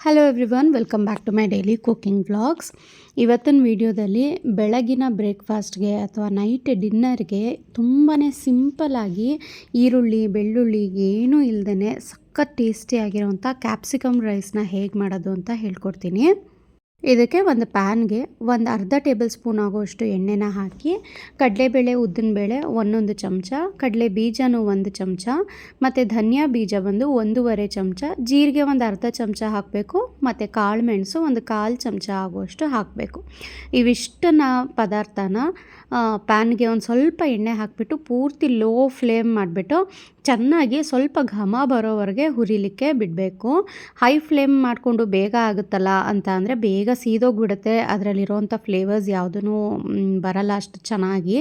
Hello everyone welcome back to my daily cooking vlogs ಇವತ್ತಿನ ವಿಡಿಯೋದಲ್ಲಿ ಬೆಳಗಿನ ಬ್ರೇಕ್ಫಾಸ್ಟ್ಗೆ ಅಥವಾ ನೈಟ್ ಡಿನ್ನರ್ಗೆ ತುಂಬಾ ಸಿಂಪಲಾಗಿ ಈರುಳ್ಳಿ, ಬೆಳ್ಳುಳ್ಳಿ ಏನೂ ಇಲ್ಲದೇ ಸಖತ್ ಟೇಸ್ಟಿಯಾಗಿರೋವಂಥ ಕ್ಯಾಪ್ಸಿಕಮ್ ರೈಸ್ನ ಹೇಗೆ ಮಾಡೋದು ಅಂತ ಹೇಳ್ಕೊಡ್ತೀನಿ. ಇದಕ್ಕೆ ಒಂದು ಪ್ಯಾನ್ಗೆ ಒಂದು ಅರ್ಧ ಟೇಬಲ್ ಸ್ಪೂನ್ ಆಗುವಷ್ಟು ಎಣ್ಣೆನ ಹಾಕಿ, ಕಡಲೆಬೇಳೆ, ಉದ್ದಿನಬೇಳೆ ಒಂದೊಂದು ಚಮಚ, ಕಡಲೆ ಬೀಜನೂ ಒಂದು ಚಮಚ, ಮತ್ತು ಧನಿಯಾ ಬೀಜ ಬಂದು ಒಂದೂವರೆ ಚಮಚ, ಜೀರಿಗೆ ಒಂದು ಅರ್ಧ ಚಮಚ ಹಾಕಬೇಕು. ಮತ್ತು ಕಾಳು ಮೆಣಸು ಒಂದು ಕಾಲು ಚಮಚ ಆಗುವಷ್ಟು ಹಾಕಬೇಕು. ಇವಿಷ್ಟನ್ನ ಪದಾರ್ಥನ ಪ್ಯಾನ್ಗೆ ಒಂದು ಸ್ವಲ್ಪ ಎಣ್ಣೆ ಹಾಕಿಬಿಟ್ಟು ಪೂರ್ತಿ ಲೋ ಫ್ಲೇಮ್ ಮಾಡಿಬಿಟ್ಟು ಚೆನ್ನಾಗಿ ಸ್ವಲ್ಪ ಘಮ ಬರೋವರೆಗೆ ಹುರಿಲಿಕ್ಕೆ ಬಿಡಬೇಕು. ಹೈ ಫ್ಲೇಮ್ ಮಾಡಿಕೊಂಡು ಬೇಗ ಆಗುತ್ತಲ್ಲ ಅಂತ ಅಂದರೆ ಬೇಗ ಸೀದೋಗ್ಬಿಡುತ್ತೆ. ಅದರಲ್ಲಿರೋವಂಥ ಫ್ಲೇವರ್ಸ್ ಯಾವುದೂ ಬರಲ್ಲ ಅಷ್ಟು ಚೆನ್ನಾಗಿ.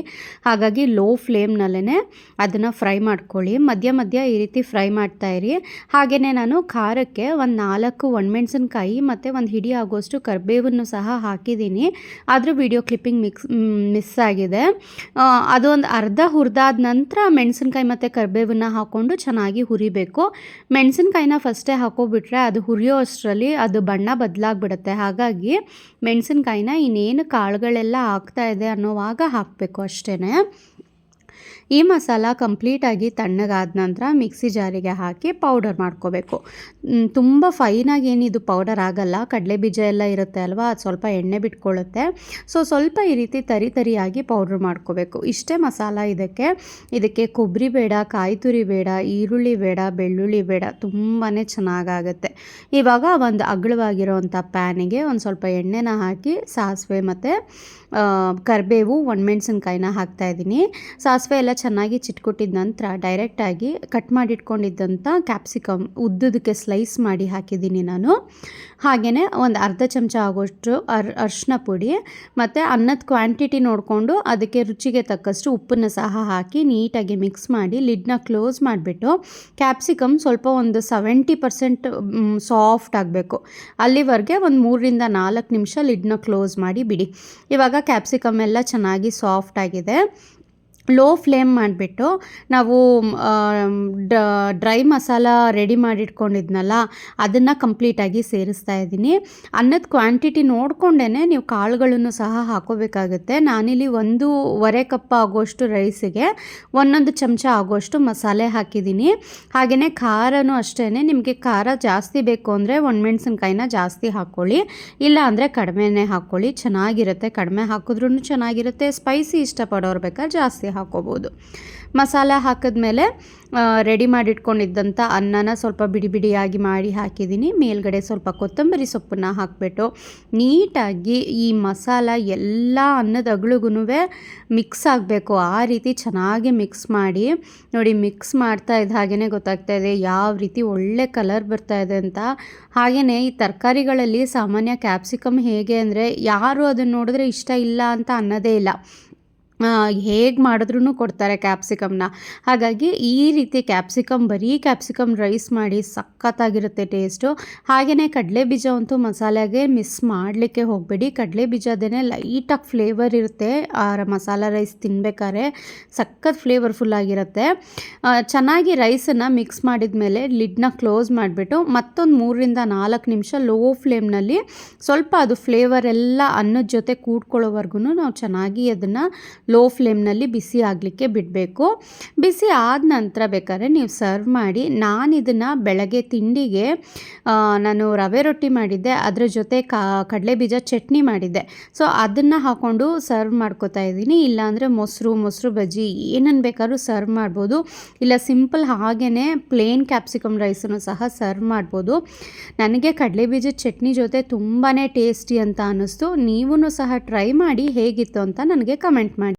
ಹಾಗಾಗಿ ಲೋ ಫ್ಲೇಮ್ನಲ್ಲೇ ಅದನ್ನು ಫ್ರೈ ಮಾಡ್ಕೊಳ್ಳಿ. ಮಧ್ಯ ಮಧ್ಯ ಈ ರೀತಿ ಫ್ರೈ ಮಾಡ್ತಾಯಿರಿ ಹಾಗೆಯೇ ನಾನು ಖಾರಕ್ಕೆ ಒಂದು ನಾಲ್ಕು ಒಣಮೆಣ್ಸಿನ್ಕಾಯಿ ಮತ್ತು ಒಂದು ಹಿಡಿ ಆಗೋಷ್ಟು ಕರ್ಬೇವನ್ನು ಸಹ ಹಾಕಿದ್ದೀನಿ. ಆದರೂ ವಿಡಿಯೋ ಕ್ಲಿಪ್ಪಿಂಗ್ ಮಿಕ್ಸ್ ಮಿಸ್ ಆಗಿದೆ. ಅದೊಂದು ಅರ್ಧ ಹುರಿದಾದ ನಂತರ ಮೆಣಸಿನ್ಕಾಯಿ ಮತ್ತು ಕರ್ಬೇವನ್ನ ಹಾಕ್ಕೊಂಡು ಚೆನ್ನಾಗಿ ಹುರಿಬೇಕು. ಮೆಣಸಿನ್ಕಾಯಿನ ಫಸ್ಟೇ ಹಾಕೋಬಿಟ್ರೆ ಅದು ಹುರಿಯೋ ಅಷ್ಟರಲ್ಲಿ ಅದು ಬಣ್ಣ ಬದಲಾಗ್ಬಿಡುತ್ತೆ. ಹಾಗಾಗಿ ಮೆಣಸಿನ್ಕಾಯಿನ ಇನ್ನೇನು ಕಾಳುಗಳೆಲ್ಲ ಆಗ್ತಾ ಇದೆ ಅನ್ನೋವಾಗ ಹಾಕಬೇಕು ಅಷ್ಟೇ ಈ ಮಸಾಲ ಕಂಪ್ಲೀಟಾಗಿ ತಣ್ಣಗಾದ ನಂತರ ಮಿಕ್ಸಿ ಜಾರಿಗೆ ಹಾಕಿ ಪೌಡರ್ ಮಾಡ್ಕೋಬೇಕು. ತುಂಬ ಫೈನಾಗಿ ಏನಿದು ಪೌಡರ್ ಆಗಲ್ಲ. ಕಡಲೆ ಬೀಜ ಎಲ್ಲ ಇರುತ್ತೆ ಅಲ್ವಾ? ಅದು ಸ್ವಲ್ಪ ಎಣ್ಣೆ ಬಿಟ್ಕೊಳ್ಳುತ್ತೆ. ಸೊ ಸ್ವಲ್ಪ ಈ ರೀತಿ ತರಿ ತರಿಯಾಗಿ ಪೌಡ್ರ್ ಮಾಡ್ಕೋಬೇಕು. ಇಷ್ಟೇ ಮಸಾಲ ಇದಕ್ಕೆ. ಇದಕ್ಕೆ ಕೊಬ್ಬರಿ ಬೇಡ ಕಾಯಿ ತುರಿ ಬೇಡ, ಈರುಳ್ಳಿ ಬೇಡ, ಬೆಳ್ಳುಳ್ಳಿ ಬೇಡ. ತುಂಬಾ ಚೆನ್ನಾಗಾಗುತ್ತೆ. ಇವಾಗ ಒಂದು ಅಗಲವಾಗಿರೋವಂಥ ಪ್ಯಾನಿಗೆ ಒಂದು ಸ್ವಲ್ಪ ಎಣ್ಣೆನ ಹಾಕಿ, ಸಾಸಿವೆ ಮತ್ತು ಕರಿಬೇವು ಒಣಮೆಣ್ಸಿನ್ಕಾಯಿನ ಹಾಕ್ತಾಯಿದ್ದೀನಿ ಸಾಸಿವೆ ಎಲ್ಲ ಚೆನ್ನಾಗಿ ಚಿಟ್ಕೊಟ್ಟಿದ ನಂತರ ಡೈರೆಕ್ಟಾಗಿ ಕಟ್ ಮಾಡಿಟ್ಕೊಂಡಿದ್ದಂಥ ಕ್ಯಾಪ್ಸಿಕಮ್ ಉದ್ದದಕ್ಕೆ ಸ್ಲೈಸ್ ಮಾಡಿ ಹಾಕಿದ್ದೀನಿ ನಾನು. ಹಾಗೆಯೇ ಒಂದು ಅರ್ಧ ಚಮಚ ಆಗೋಷ್ಟು ಅರ್ ಅರ್ಶಿನ ಪುಡಿ ಮತ್ತು ಅನ್ನದ ಕ್ವಾಂಟಿಟಿ ನೋಡಿಕೊಂಡು ಅದಕ್ಕೆ ರುಚಿಗೆ ತಕ್ಕಷ್ಟು ಉಪ್ಪನ್ನು ಸಹ ಹಾಕಿ ನೀಟಾಗಿ ಮಿಕ್ಸ್ ಮಾಡಿ ಲಿಡ್ನ ಕ್ಲೋಸ್ ಮಾಡಿಬಿಟ್ಟು ಕ್ಯಾಪ್ಸಿಕಮ್ ಸ್ವಲ್ಪ ಒಂದು ಸೆವೆಂಟಿ ಪರ್ಸೆಂಟ್ ಸಾಫ್ಟ್ ಆಗಬೇಕು. ಅಲ್ಲಿವರೆಗೆ ಒಂದು ಮೂರರಿಂದ ನಾಲ್ಕು ನಿಮಿಷ ಲಿಡ್ನ ಕ್ಲೋಸ್ ಮಾಡಿ ಬಿಡಿ. ಇವಾಗ ಕ್ಯಾಪ್ಸಿಕಮ್ ಎಲ್ಲ ಚೆನ್ನಾಗಿ ಸಾಫ್ಟ್ ಆಗಿದೆ. ಲೋ ಫ್ಲೇಮ್ ಮಾಡಿಬಿಟ್ಟು ನಾವು ಡ್ರೈ ಮಸಾಲ ರೆಡಿ ಮಾಡಿಟ್ಕೊಂಡಿದ್ನಲ್ಲ, ಅದನ್ನು ಕಂಪ್ಲೀಟಾಗಿ ಸೇರಿಸ್ತಾ ಇದ್ದೀನಿ. ಅನ್ನದ ಕ್ವಾಂಟಿಟಿ ನೋಡಿಕೊಂಡೇ ನೀವು ಕಾಳುಗಳನ್ನು ಸಹ ಹಾಕೋಬೇಕಾಗುತ್ತೆ. ನಾನಿಲ್ಲಿ ಒಂದೂವರೆ ಕಪ್ ಆಗೋಷ್ಟು ರೈಸಿಗೆ ಒಂದೊಂದು ಚಮಚ ಆಗೋಷ್ಟು ಮಸಾಲೆ ಹಾಕಿದ್ದೀನಿ. ಹಾಗೆಯೇ ಖಾರನೂ ಅಷ್ಟೇ ನಿಮಗೆ ಖಾರ ಜಾಸ್ತಿ ಬೇಕು ಅಂದರೆ ಒಣಮೆಣ್ಸಿನ್ಕಾಯಿನ ಜಾಸ್ತಿ ಹಾಕ್ಕೊಳ್ಳಿ ಇಲ್ಲ ಅಂದರೆ ಕಡಿಮೆನೇ ಹಾಕ್ಕೊಳ್ಳಿ ಚೆನ್ನಾಗಿರುತ್ತೆ, ಕಡಿಮೆ ಹಾಕಿದ್ರೂ ಚೆನ್ನಾಗಿರುತ್ತೆ. ಸ್ಪೈಸಿ ಇಷ್ಟಪಡೋರು ಬೇಕಾದ್ರೆ ಜಾಸ್ತಿ ಹಾಕ್ಕೋಬೋದು ಮಸಾಲ ಹಾಕಿದ್ಮೇಲೆ ರೆಡಿ ಮಾಡಿಟ್ಕೊಂಡಿದ್ದಂಥ ಅನ್ನನ ಸ್ವಲ್ಪ ಬಿಡಿ ಬಿಡಿಯಾಗಿ ಮಾಡಿ ಹಾಕಿದ್ದೀನಿ. ಮೇಲ್ಗಡೆ ಸ್ವಲ್ಪ ಕೊತ್ತಂಬರಿ ಸೊಪ್ಪನ್ನು ಹಾಕಿಬಿಟ್ಟು ನೀಟಾಗಿ ಈ ಮಸಾಲ ಎಲ್ಲ ಅನ್ನದ ಅಗಳಿಗೂ ಮಿಕ್ಸ್ ಆಗಬೇಕು. ಆ ರೀತಿ ಚೆನ್ನಾಗಿ ಮಿಕ್ಸ್ ಮಾಡಿ, ನೋಡಿ ಮಿಕ್ಸ್ ಮಾಡ್ತಾ ಇದ್ದ ಹಾಗೇ ಗೊತ್ತಾಗ್ತಾ ಇದೆ ಯಾವ ರೀತಿ ಒಳ್ಳೆ ಕಲರ್ ಬರ್ತಾ ಇದೆ ಅಂತ. ಹಾಗೆಯೇ ಈ ತರಕಾರಿಗಳಲ್ಲಿ ಸಾಮಾನ್ಯ ಕ್ಯಾಪ್ಸಿಕಮ್ ಹೇಗೆ ಅಂದರೆ ಯಾರು ಅದನ್ನು ನೋಡಿದ್ರೆ ಇಷ್ಟ ಇಲ್ಲ ಅಂತ ಅನ್ನೋದೇ ಇಲ್ಲ. ಹೇಗೆ ಮಾಡಿದ್ರೂ ಕೊಡ್ತಾರೆ ಕ್ಯಾಪ್ಸಿಕಮ್ನ. ಹಾಗಾಗಿ ಈ ರೀತಿ ಕ್ಯಾಪ್ಸಿಕಮ್, ಬರೀ ಕ್ಯಾಪ್ಸಿಕಮ್ ರೈಸ್ ಮಾಡಿ ಸಖತ್ತಾಗಿರುತ್ತೆ ಟೇಸ್ಟು. ಹಾಗೆಯೇ ಕಡಲೆ ಬೀಜ ಅಂತೂ ಮಸಾಲೆಗೆ ಮಿಸ್ ಮಾಡಲಿಕ್ಕೆ ಹೋಗಬೇಡಿ. ಕಡಲೆ ಬೀಜದೇ ಲೈಟಾಗಿ ಫ್ಲೇವರ್ ಇರುತ್ತೆ. ಆ ಮಸಾಲ ರೈಸ್ ತಿನ್ಬೇಕಾದ್ರೆ ಸಖತ್ ಫ್ಲೇವರ್ಫುಲ್ ಆಗಿರುತ್ತೆ. ಚೆನ್ನಾಗಿ ರೈಸನ್ನು ಮಿಕ್ಸ್ ಮಾಡಿದ ಮೇಲೆ ಲಿಡ್ನ ಕ್ಲೋಸ್ ಮಾಡಿಬಿಟ್ಟು ಮತ್ತೊಂದು ಮೂರರಿಂದ ನಾಲ್ಕು ನಿಮಿಷ ಲೋ ಫ್ಲೇಮ್ನಲ್ಲಿ ಸ್ವಲ್ಪ ಅದು ಫ್ಲೇವರ್ ಎಲ್ಲ ಅನ್ನದ ಜೊತೆ ಕೂಡ್ಕೊಳ್ಳೋವರೆಗೂ ನಾವು ಚೆನ್ನಾಗಿ ಅದನ್ನು ಲೋ ಫ್ಲೇಮ್ನಲ್ಲಿ ಬಿಸಿ ಆಗಲಿಕ್ಕೆ ಬಿಡಬೇಕು. ಬಿಸಿ ಆದ ನಂತರ ಬೇಕಾದ್ರೆ ನೀವು ಸರ್ವ್ ಮಾಡಿ ನಾನು ಇದನ್ನು ಬೆಳಗ್ಗೆ ತಿಂಡಿಗೆ ನಾನು ರವೆ ರೊಟ್ಟಿ ಮಾಡಿದ್ದೆ, ಅದರ ಜೊತೆ ಕಡಲೆ ಬೀಜ ಚಟ್ನಿ ಮಾಡಿದ್ದೆ. ಸೊ, ಅದನ್ನು ಹಾಕ್ಕೊಂಡು ಸರ್ವ್ ಮಾಡ್ಕೋತಾ ಇದ್ದೀನಿ. ಇಲ್ಲಾಂದರೆ ಮೊಸರು ಮೊಸರು ಬಜ್ಜಿ ಏನನ್ನು ಬೇಕಾದ್ರೂ ಸರ್ವ್ ಮಾಡ್ಬೋದು. ಇಲ್ಲ, ಸಿಂಪಲ್ ಹಾಗೇ ಪ್ಲೇನ್ ಕ್ಯಾಪ್ಸಿಕಮ್ ರೈಸನ್ನು ಸಹ ಸರ್ವ್ ಮಾಡ್ಬೋದು. ನನಗೆ ಕಡಲೆ ಬೀಜ ಚಟ್ನಿ ಜೊತೆ ತುಂಬಾ ಟೇಸ್ಟಿ ಅಂತ ಅನ್ನಿಸ್ತು. ನೀವೂ ಸಹ ಟ್ರೈ ಮಾಡಿ ಹೇಗಿತ್ತು ಅಂತ ನನಗೆ ಕಮೆಂಟ್ ಮಾಡಿ.